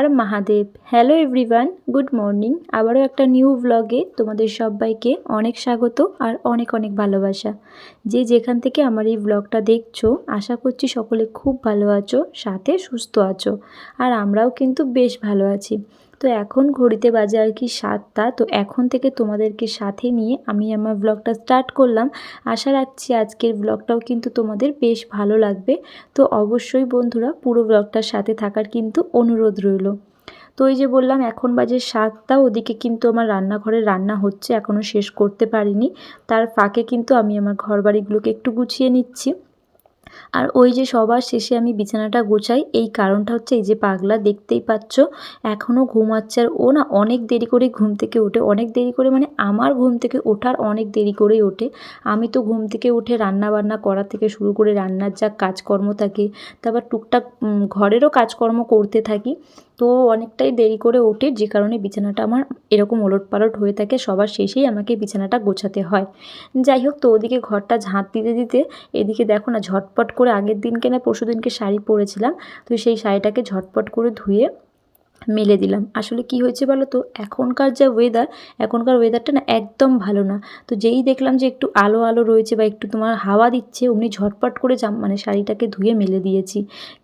Har Mahadev. Hello everyone good morning আবারও একটা new ব্লগে তোমাদের সবাইকে অনেক স্বাগত আর অনেক অনেক ভালোবাসা। যে যেখান থেকে আমার এই ব্লগটা দেখছ, আশা করছি সকলে খুব ভালো আছো, সাথে সুস্থ আছো। আর আমরাও কিন্তু বেশ ভালো আছি। তো এখন ঘড়িতে বাজে আর কি সাতটা, তো এখন থেকে তোমাদেরকে সাথে নিয়ে আমি আমার ব্লগটা স্টার্ট করলাম। আশা রাখছি আজকের ব্লগটাও কিন্তু তোমাদের বেশ ভালো লাগবে। তো অবশ্যই বন্ধুরা পুরো ব্লগটার সাথে থাকার কিন্তু অনুরোধ রইল। তো ওই যে বললাম, এখন বাজে সাতটা, ওদিকে কিন্তু আমার রান্নাঘরে রান্না হচ্ছে এখনও শেষ করতে পারিনি। তার ফাঁকে কিন্তু আমি আমার ঘর বাড়িগুলোকে একটু গুছিয়ে নিচ্ছি। আর ওই যে সবার শেষে আমি বিছানাটা গোছাই, এই কারণটা হচ্ছে এই যে পাগলা দেখতেই পাচ্ছ এখনও ঘুমাচ্ছে আর ও না অনেক দেরি করে ঘুম থেকে ওঠে, অনেক দেরি করে মানে আমার ঘুম থেকে ওঠার অনেক দেরি করেই ওঠে। আমি তো ঘুম থেকে উঠে রান্না বান্না করা থেকে শুরু করে রান্নার যা কাজকর্ম থাকে, তারপর টুকটাক ঘরেরও কাজকর্ম করতে থাকি তো অনেকটাই দেরি করে ওঠে, যে কারণে বিছানাটা আমার এরকম ওলট পালট হয়ে থাকে, সবার শেষেই আমাকে বিছানাটা গোছাতে হয়। যাই হোক, তো ওদিকে ঘরটা ঝাঁট দিতে দিতে এদিকে দেখো না, ঝটপট করে আগের দিনকে না পরশু দিনকে শাড়ি পরেছিলাম, তো সেই শাড়িটাকে ঝটপট করে ধুয়ে মেলে দিলাম। আসলে কি হয়েছে বলো তো এখনকার যা ওয়েদার এখনকার ওয়েদারটা না একদম ভালো না। তো যেই দেখলাম যে একটু আলো আলো রয়েছে বা একটু তোমার হাওয়া দিচ্ছে, অমনি ঝটপট করে জাম মানে শাড়িটাকে ধুয়ে মেলে দিয়েছি।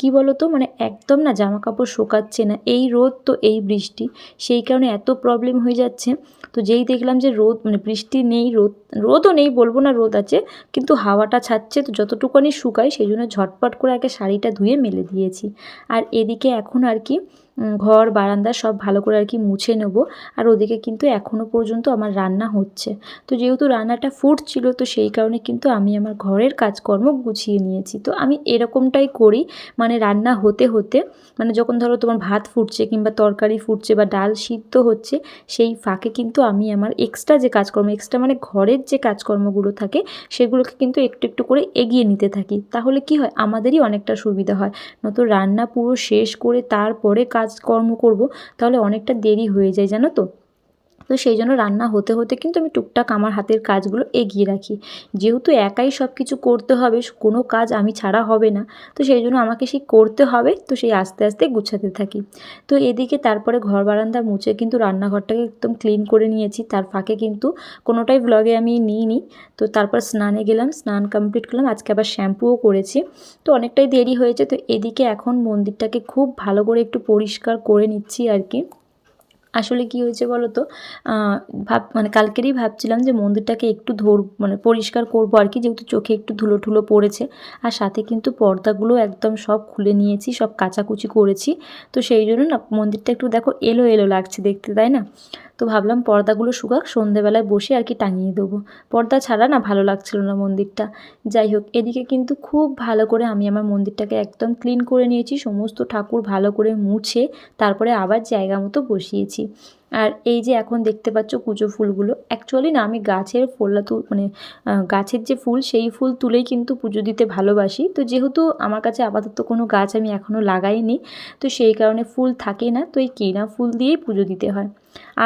কি বলো তো মানে একদম না জামা কাপড় শোকাচ্ছে না। এই রোদ তো এই বৃষ্টি। সেই কারণে এত প্রবলেম হয়ে যাচ্ছে। তো যেই দেখলাম যে রোদ মানে বৃষ্টি নেই, রোদ রোদও নেই বলব না রোদ আছে, কিন্তু হাওয়াটা ছাড়ছে তো যতটুকুনি শুকায়, সেই জন্য ঝটপট করে আগে শাড়িটা ধুয়ে মেলে দিয়েছি। আর এদিকে এখন আর কি ঘর, বারান্দা সব ভালো করে আর কি মুছে নেব। আর ওদিকে কিন্তু এখনও পর্যন্ত আমার রান্না হচ্ছে। তো যেহেতু রান্নাটা ফুটছিল, তো সেই কারণে কিন্তু আমি আমার ঘরের কাজকর্ম গুছিয়ে নিয়েছি। তো আমি এরকমটাই করি মানে রান্না হতে হতে মানে যখন ধরো তোমার ভাত ফুটছে কিংবা তরকারি ফুটছে বা ডাল সিদ্ধ হচ্ছে, সেই ফাঁকে কিন্তু আমি আমার এক্সট্রা যে কাজকর্ম এক্সট্রা মানে ঘরের যে কাজকর্মগুলো থাকে, সেগুলোকে কিন্তু একটু একটু করে এগিয়ে নিতে থাকি। তাহলে কি হয়? আমাদেরই অনেকটা সুবিধা হয়। নয়তো রান্না পুরো শেষ করে তারপরে কাজ কাজকর্ম করব তাহলে অনেকটা দেরি হয়ে যায় জানো তো? তো সেই জন্য রান্না হতে হতে কিন্তু আমি টুকটাক আমার হাতের কাজগুলো এগিয়ে রাখি। যেহেতু একাই সব কিছু করতে হবে, কোনো কাজ আমি ছাড়া হবে না, তো সেই জন্য আমাকে সেই করতে হবে, তো সেই আস্তে আস্তে গুছাতে থাকি। তো এদিকে তারপরে ঘর বারান্দা মুছে কিন্তু রান্নাঘরটাকে একদম ক্লিন করে নিয়েছি, তার ফাঁকে কিন্তু কোনোটাই ব্লগে আমি নিইনি। তো তারপর স্নানে গেলাম, স্নান কমপ্লিট করলাম, আজকে আবার শ্যাম্পুও করেছি। তো অনেকটাই দেরি হয়েছে, তো এদিকে এখন মন্দিরটাকে খুব ভালো করে একটু পরিষ্কার করে নিচ্ছি আর কি। আসলে কি হয়েছে বলো তো ভাব মানে কালকেরই ভাবছিলাম যে মন্দিরটাকে একটু ধর মানে পরিষ্কার করব আর কি, যেহেতু চোখে একটু ধুলো ঠুলো পড়েছে। আর সাথে কিন্তু পর্দাগুলো একদম সব খুলে নিয়েছি, সব কাচাকুচি করেছি। তো সেই জন্য না মন্দিরটা একটু দেখো এলো এলো লাগছে দেখতে, তাই না? তো ভাবলাম পর্দাগুলো শুকাক, সন্ধেবেলায় বসে আর কি টাঙিয়ে দেবো। পর্দা ছাড়া না ভালো লাগছিল না মন্দিরটা। যাই হোক, এদিকে কিন্তু খুব ভালো করে আমি আমার মন্দিরটাকে একদম ক্লিন করে নিয়েছি, সমস্ত ঠাকুর ভালো করে মুছে, তারপরে আবার জায়গা মতো বসিয়েছি। আর এই যে এখন দেখতে পাচ্ছ কুচো ফুলগুলো অ্যাকচুয়ালি না আমি গাছের ফোলা তুল মানে গাছের যে ফুল, সেই ফুল তুলেই কিন্তু পুজো দিতে ভালোবাসি। তো যেহেতু আমার কাছে আপাতত কোনো গাছ আমি এখনও লাগাইনি, তো সেই কারণে ফুল থাকে না, তো এই কেনা ফুল দিয়েই পুজো দিতে হয়।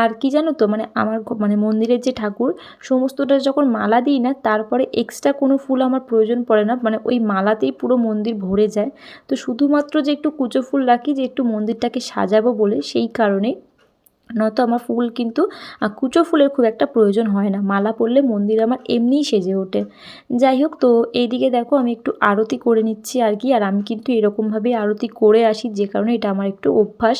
আর কি জানো তো মানে আমার মানে মন্দিরের যে ঠাকুর, সমস্তটা যখন মালা দিই না, তারপরে এক্সট্রা কোনো ফুল আমার প্রয়োজন পড়ে না মানে ওই মালাতেই পুরো মন্দির ভরে যায়। তো শুধুমাত্র যে একটু কুচো ফুল রাখি, যে একটু মন্দিরটাকে সাজাবো বলে, সেই কারণেই। নয়তো আমার ফুল কিন্তু কুচো ফুলের খুব একটা প্রয়োজন হয় না। মালা পরলে মন্দির আমার এমনিই সেজে ওঠে। যাই হোক, তো এইদিকে দেখো আমি একটু আরতি করে নিচ্ছি আর কি। আর আমি কিন্তু এরকমভাবেই আরতি করে আসি, যে কারণে এটা আমার একটু অভ্যাস।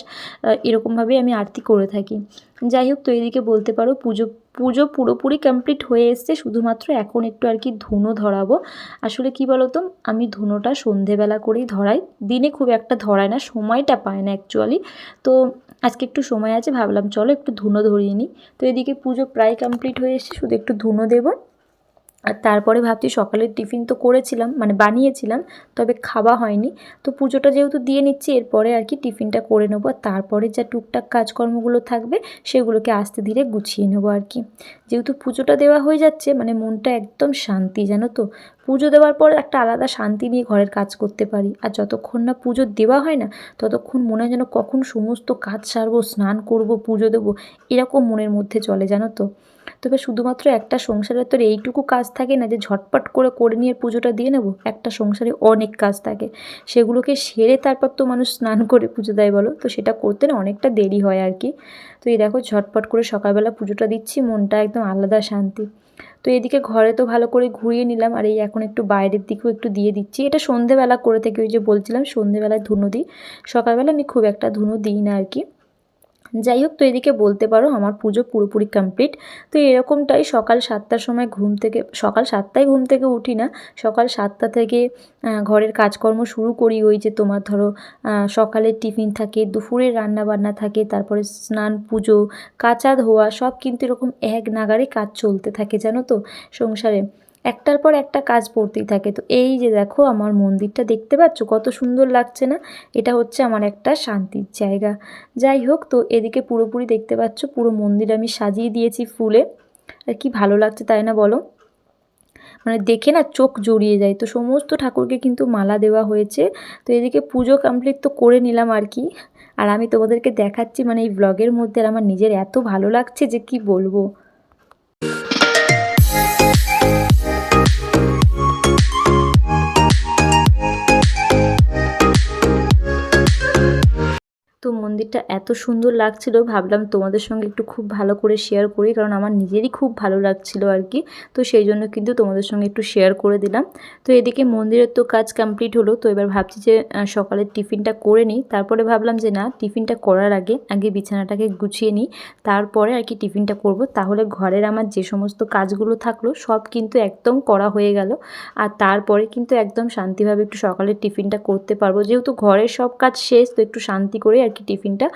এরকমভাবেই আমি আরতি করে থাকি। যাই হোক তো এদিকে বলতে পারো, পুজো পুজো পুরোপুরি কমপ্লিট হয়ে এসছে। শুধুমাত্র এখন একটু আর কি ধুনো ধরাবো। আসলে কি বলতো, আমি ধুনোটা সন্ধেবেলা করেই ধরাই। দিনে খুব একটা ধরায় না, সময়টা পায় না অ্যাকচুয়ালি তো আজকে একটু সময় আছে, ভাবলাম চলো একটু ধুনো ধরিয়ে নিই। তো এদিকে পুজো প্রায় কমপ্লিট হয়ে এসছে, শুধু একটু ধুনো দেবো। আর তারপরে ভাবছি সকালের টিফিন তো করেছিলাম মানে বানিয়েছিলাম, তবে খাওয়া হয়নি। তো পুজোটা যেহেতু দিয়ে নিচ্ছি, এরপরে আর কি টিফিনটা করে নেব, আর তারপরে যা টুকটাক কাজকর্মগুলো থাকবে, সেগুলোকে আস্তে ধীরে গুছিয়ে নেব আর কি। যেহেতু পুজোটা দেওয়া হয়ে যাচ্ছে মানে মনটা একদম শান্তি, জানো তো? পুজো দেওয়ার পর একটা আলাদা শান্তি নিয়ে ঘরের কাজ করতে পারি, আর যতক্ষণ না পুজো দেওয়া হয় না, ততক্ষণ মনে হয় যেন কখন সমস্ত কাজ সারবো, স্নান করব, পুজো দেবো, এরকম মনের মধ্যে চলে, জানো তো? তো তবে শুধুমাত্র একটা সংসারে তোর এইটুকু কাজ থাকে না যে ঝটপট করে করে নিয়ে পুজোটা দিয়ে নেব? একটা সংসারে অনেক কাজ থাকে। সেগুলোকে সেরে তারপর তো মানুষ স্নান করে পুজো দেয় বলো? তো সেটা করতে না অনেকটা দেরি হয় আর কি। তো এই দেখো ঝটপট করে সকালবেলা পুজোটা দিচ্ছি, মনটা একদম আলাদা শান্তি। তো এদিকে ঘরে তো ভালো করে ঘুরিয়ে নিলাম, আর এই এখন একটু বাইরের দিকেও একটু দিয়ে দিচ্ছি। এটা সন্ধেবেলা করে থেকে ওই যে বলছিলাম, সন্ধেবেলায় ধুনো দিই। সকালবেলা আমি খুব একটা ধুনো দিই না আর কি। যাই হোক, তো এদিকে বলতে পারো আমার পুজো পুরোপুরি কমপ্লিট তো এরকমটাই সকাল সাতটার সময় ঘুম থেকে, সকাল সাতটায় ঘুম থেকে উঠি না, সকাল সাতটা থেকে ঘরের কাজকর্ম শুরু করি ওই যে তোমার ধরো সকালের টিফিন থাকে, দুপুরের রান্না বান্না থাকে, তারপরে স্নান, পুজো, কাচা ধোয়া, সব কিন্তু এরকম এক নাগারে কাজ চলতে থাকে, জানো তো, সংসারে। একটার পর একটা কাজ পড়তেই থাকে। তো এই যে দেখো আমার মন্দিরটা দেখতে পাচ্ছ, কত সুন্দর লাগছে না? এটা হচ্ছে আমার একটা শান্তির জায়গা। যাই হোক, তো এদিকে পুরোপুরি দেখতে পাচ্ছ, পুরো মন্দির আমি সাজিয়ে দিয়েছি ফুলে। আর কি ভালো লাগছে তাই না বলো? মানে দেখে না চোখ জড়িয়ে যায়। তো সমস্ত ঠাকুরকে কিন্তু মালা দেওয়া হয়েছে। তো এদিকে পুজো কমপ্লিট তো করে নিলাম আর কি। আর আমি তোমাদেরকে দেখাচ্ছি মানে এই ব্লগের মধ্যে আমার নিজের এত ভালো লাগছে যে কি বলব? তো মন্দিরটা এত সুন্দর লাগছিল। ভাবলাম তোমাদের সঙ্গে একটু খুব ভালো করে শেয়ার করি, কারণ আমার নিজেরই খুব ভালো লাগছিল আর কি। তো সেই জন্য কিন্তু তোমাদের সঙ্গে একটু শেয়ার করে দিলাম। তো এদিকে মন্দিরের তো কাজ কমপ্লিট হলো, তো এবার ভাবছি যে সকালের টিফিনটা করে নিই। তারপরে ভাবলাম যে, না, টিফিনটা করার আগে আগে বিছানাটাকে গুছিয়ে নিই। তারপরে আর কি টিফিনটা করব। তাহলে ঘরের আমার যে সমস্ত কাজগুলো থাকল, সব কিন্তু একদম করা হয়ে গেল। আর তারপরে কিন্তু একদম শান্তিভাবে একটু সকালের টিফিনটা করতে পারব। যেহেতু ঘরের সব কাজ শেষ, তো একটু শান্তি করে আর কি টিফিনটা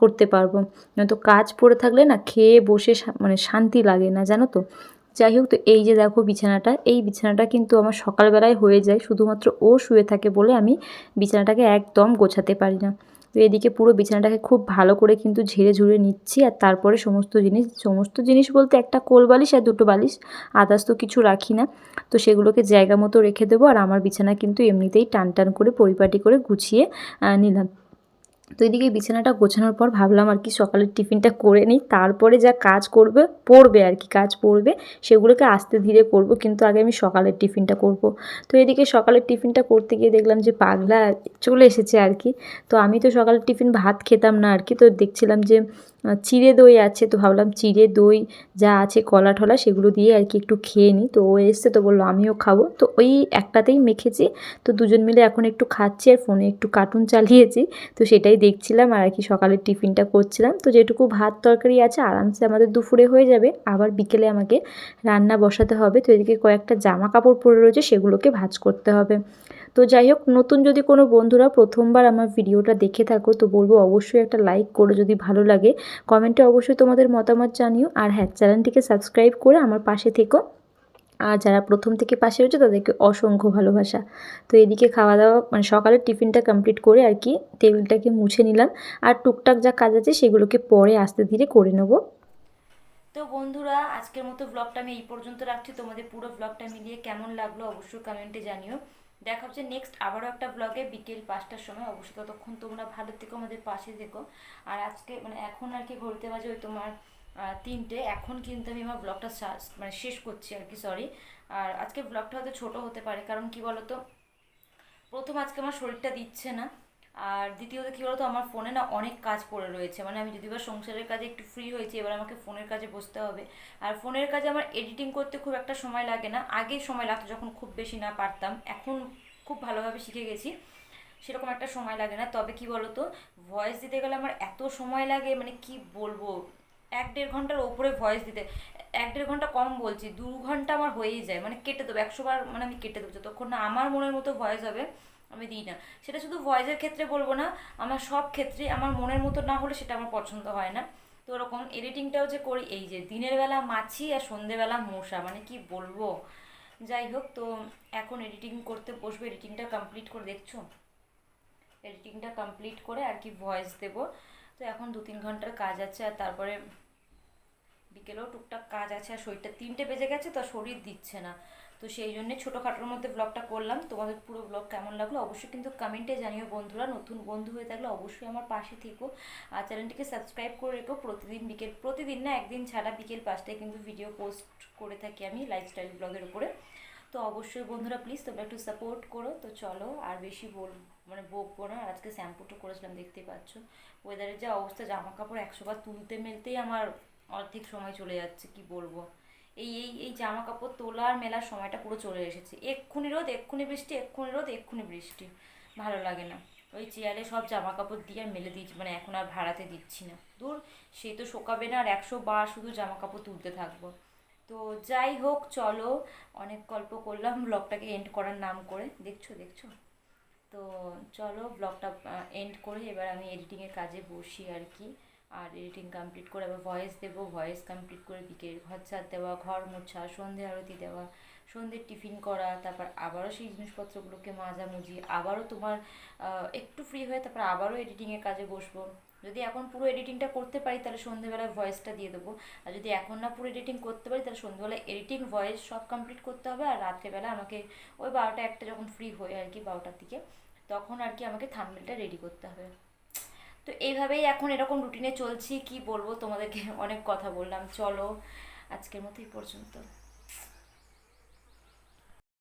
করতে পারব। নয়তো কাজ পড়ে থাকলে না খেয়ে বসে মানে শান্তি লাগে না, জানো তো? যাই হোক, তো এই যে দেখো বিছানাটা, এই বিছানাটা কিন্তু আমার সকালবেলায় হয়ে যায়। শুধুমাত্র ও শুয়ে থাকে বলে আমি বিছানাটাকে একদম গোছাতে পারি না। তো এদিকে পুরো বিছানাটাকে খুব ভালো করে কিন্তু ঝেড়ে ঝুড়ে নিচ্ছি আর তারপরে সমস্ত জিনিস সমস্ত জিনিস বলতে একটা কোল বালিশ আর দুটো বালিশ, আদার্স তো কিছু রাখি না। তো সেগুলোকে জায়গা মতো রেখে দেবো আর আমার বিছানা কিন্তু এমনিতেই টান টান করে পরিপাটি করে গুছিয়ে নিলাম। তো এদিকে বিছানাটা গোছানোর পর ভাবলাম আর কি সকালের টিফিনটা করে নিই। তারপরে যা কাজ করবে, পড়বে আর কি, কাজ পড়বে, সেগুলোকে আস্তে ধীরে করব, কিন্তু আগে আমি সকালের টিফিনটা করব। তো এদিকে সকালের টিফিনটা করতে গিয়ে দেখলাম যে পাগলা চলে এসেছে আর কি। তো আমি তো সকালের টিফিন ভাত খেতাম না আর কি, তো দেখছিলাম যে চিড়ে দই আছে, তো ভাবলাম চিড়ে দই যা আছে, কলা ঠলা সেগুলো দিয়ে আর কি একটু খেয়ে নিই। তো ও এসছে তো বলল, আমিও খাব। তো ওই একটাতেই মেখেছি। তো দুজন মিলে এখন একটু খাচ্ছি আর ফোনে একটু কার্টুন চালিয়েছি। তো সেটাই দেখছিলাম আর কি সকালের টিফিনটা করছিলাম। তো যেটুকু ভাত তরকারি আছে, আরামসে আমাদের দুপুরে হয়ে যাবে। আবার বিকেলে আমাকে রান্না বসাতে হবে। তো এদিকে কয়েকটা জামা কাপড় পরে রয়েছে, সেগুলোকে ভাজ করতে হবে। তো যাই হোক, নতুন যদি কোনো বন্ধুরা প্রথমবার আমার ভিডিওটা দেখে থাকো, তো বলব অবশ্যই একটা লাইক করে যদি ভালো লাগে কমেন্টে অবশ্যই তোমাদের মতামত জানিও। আর হ্যাঁ চ্যানেলটিকে সাবস্ক্রাইব করে আমার পাশে থেকো। আর যারা প্রথম থেকে পাশে রয়েছে, তাদেরকে অসংখ্য ভালোবাসা। তো এদিকে খাওয়া দাওয়া মানে সকালের টিফিনটা কমপ্লিট করে আর কি, টেবিলটাকে মুছে নিলাম। আর টুকটাক যা কাজ আছে, সেগুলোকে পরে আস্তে ধীরে করে নেব। তো বন্ধুরা, আজকের মতো ব্লগটা আমি এই পর্যন্ত রাখছি। তোমাদের পুরো ব্লগটা মিলিয়ে কেমন লাগল, অবশ্যই কমেন্টে জানিও। দেখা হচ্ছে নেক্সট আবারও একটা ব্লগে বিকেল পাঁচটার সময়। অবশ্যই ততক্ষণ তোমরা ভালো থেকো, আমাদের পাশে থেকো। আর আজকে মানে এখন আর কি ঘুরতে বাজে ওই তোমার তিনটে। এখন কিন্তু আমি আমার ব্লগটা মানে শেষ করছি আর কি সরি আর আজকে ব্লগটা হয়তো ছোটো হতে পারে, কারণ কি বলতো? প্রথম আজকে আমার শরীরটা দিচ্ছে না। আর দ্বিতীয়ত কী বলতো, আমার ফোনে না অনেক কাজ পড়ে রয়েছে। মানে আমি যদি বা সংসারের কাজে একটু ফ্রি হয়েছি, এবার আমাকে ফোনের কাজে বসতে হবে। আর ফোনের কাজে আমার এডিটিং করতে খুব একটা সময় লাগে না। আগে সময় লাগতো যখন খুব বেশি না পারতাম। এখন খুব ভালোভাবে শিখে গেছি। সেরকম একটা সময় লাগে না। তবে কি বলতো ভয়েস দিতে গেলে আমার এত সময় লাগে মানে কি বলব? এক দেড় ঘণ্টার ওপরে ভয়েস দিতে, এক দেড় ঘণ্টা কম বলছি, দু ঘণ্টা আমার হয়েই যায়। মানে কেটে দেবো একশোবার মানে আমি কেটে দেবো। যতক্ষণ না আমার মনের মতো ভয়েস হবে আমি দিই না। সেটা শুধু ভয়েসের ক্ষেত্রে বলব না, আমার সব ক্ষেত্রে আমার মনের মতো না হলে সেটা আমার পছন্দ হয় না। তো ওরকম এডিটিংটাও যে করি, এই যে দিনের বেলা মাছি আর সন্ধেবেলা মশা মানে কি বলব? যাই হোক, তো এখন এডিটিং করতে বসবো এডিটিংটা কমপ্লিট করে দেখছ? এডিটিংটা কমপ্লিট করে আর কি ভয়েস দেব। তো এখন দু তিন ঘণ্টার কাজ আছে আর তারপরে বিকেলেও টুকটাক কাজ আছে, আর শরীরটা তিনটে বেজে গেছে, তো শরীর দিচ্ছে না। তো সেই জন্যে ছোটোখাটোর মধ্যে ব্লগটা করলাম। তোমাদের পুরো ব্লগ কেমন লাগল অবশ্যই কিন্তু কমেন্টে জানিও বন্ধুরা। নতুন বন্ধু হয়ে থাকলে অবশ্যই আমার পাশে থেকো। আর চ্যানেলটিকে সাবস্ক্রাইব করে রেখো। প্রতিদিন বিকেল, প্রতিদিন না একদিন ছাড়া বিকেল পাঁচটায় কিন্তু ভিডিও পোস্ট করে থাকি আমি লাইফস্টাইল ব্লগের উপরে। তো অবশ্যই বন্ধুরা প্লিজ তোমরা একটু সাপোর্ট করো। তো চলো আর বেশি বল মানে বকবো না। আজকে শ্যাম্পুটা করেছিলাম দেখতেই পাচ্ছ। ওয়েদারের যা অবস্থা, জামা কাপড় একশো বার তুলতে মেলতেই আমার অর্ধেক সময় চলে যাচ্ছে, কি বলব। এই এই এই জামা কাপড় তোলার মেলার সময়টা পুরো চলে এসেছে। এক্ষুনি রোদ, এক্ষুনি বৃষ্টি, এক্ষুনি রোদ, এক্ষুনি বৃষ্টি। ভালো লাগে না। ওই চেয়ারে সব জামা কাপড় দিয়ে আর মেলে দিচ্ছি মানে এখন আর ভাড়াতে দিচ্ছি না। দূর সে তো শোকাবে না আর একশো বার শুধু জামা কাপড় তুলতে থাকব। তো যাই হোক, চলো, অনেক গল্প করলাম ব্লগটাকে এন্ড করার নাম করে। দেখছ দেখছ? তো চলো ব্লগটা এন্ড করে এবার আমি এডিটিংয়ের কাজে বসি আর কি। আর এডিটিং কমপ্লিট করে আবার ভয়েস দেবো ভয়েস কমপ্লিট করে বিকেল ঘর ছাদ দেওয়া, ঘর মোছা, সন্ধে আরতি দেওয়া সন্ধ্যের টিফিন করা, তারপর আবারও সেই জিনিসপত্রগুলোকে মাঝামুঝি আবারও তোমার একটু ফ্রি হয়ে তারপর আবারও এডিটিংয়ের কাজে বসবো। যদি এখন পুরো এডিটিংটা করতে পারি তাহলে সন্ধ্যেবেলায় ভয়েসটা দিয়ে দেবো। আর যদি এখন না পুরো এডিটিং করতে পারি তাহলে সন্ধ্যেবেলায় এডিটিং ভয়েস সব কমপ্লিট করতে হবে আর রাত্রেবেলা আমাকে ওই বারোটা একটা যখন ফ্রি হয়ে আর কি বারোটার দিকে, তখন আর কি আমাকে থাম্বনেলটা রেডি করতে হবে। তো এইভাবেই এখন এরকম রুটিনে চলছি, কি বলব তোমাদেরকে? অনেক কথা বললাম। চলো, আজকের মতো এই পর্যন্ত।